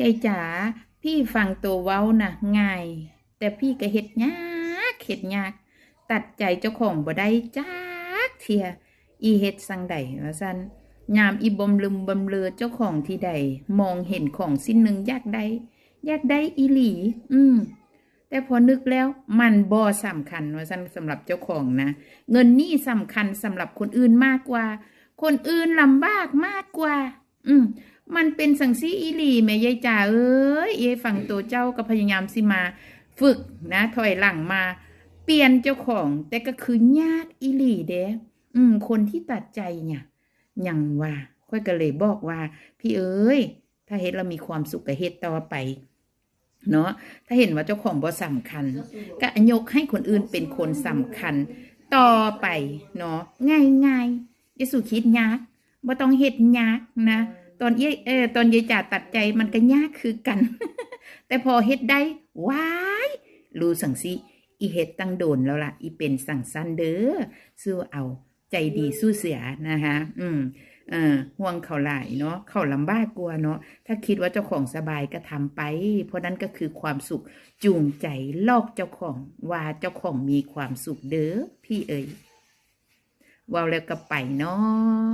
ยายจ๋าพี่ฟังตัวเว้านะง่าย แต่พี่ก็เฮ็ดยากเฮ็ดยาก ตัดใจเจ้าของบ่ได้จักเทีย อีเฮ็ดสังใดว่าซันยามอีบมลืมบำเลือเจ้าของที่ใด มองเห็นของสิ้นหนึ่งยากได้ยากได้อีหลี อืมแต่พอนึกแล้วมันบ่สำคัญว่าซันสำหรับเจ้าของนะ เงินนี่สำคัญสำหรับคนอื่นมากกว่า คนอื่นลำบากมากกว่า อืม มันเป็นสังสีอีหลีแม่ยายจ๋าเอ้ยเอยฝั่งตัวเจ้าก็พยายามสิมา ฝึกนะถอยหลังมา เปลี่ยนเจ้าของ แต่ก็คือยากอีหลีเด้อืม คนที่ตัดใจเนี่ยยังว่าค่อยก็เลยบอกว่า พี่เอ้ย ถ้าเฮ็ดเรามีความสุขกับเฮ็ดต่อไปเนาะถ้าเห็นว่าเจ้าของบ่สำคัญ ก็ยกให้คนอื่นเป็นคนสำคัญ ต่อไปเนาะง่ายง่ายๆยสูคิดยากบ่ต้องเฮ็ดยากนะ ตอนเยเออตอนยายจ่าตัดใจมันก็ยากคือกัน แต่พอเฮ็ดได้ว้ายรู้สังสิอีเฮ็ดตั้งโดนแล้วล่ะ อีเป็นสั่งสั้นเด้อสู้เอาใจดีสู้เสียนะคะอืมเออห่วงเขาหลายเนาะเขาลำบากกลัวาเนาะถ้าคิดว่าเจ้าของสบายก็ทำไป เพราะนั้นก็คือความสุขจูงใจลอกเจ้าของว่าเจ้าของมีความสุขเด้อพี่เอ๋ยเว่าแล้วก็ไปเนาะ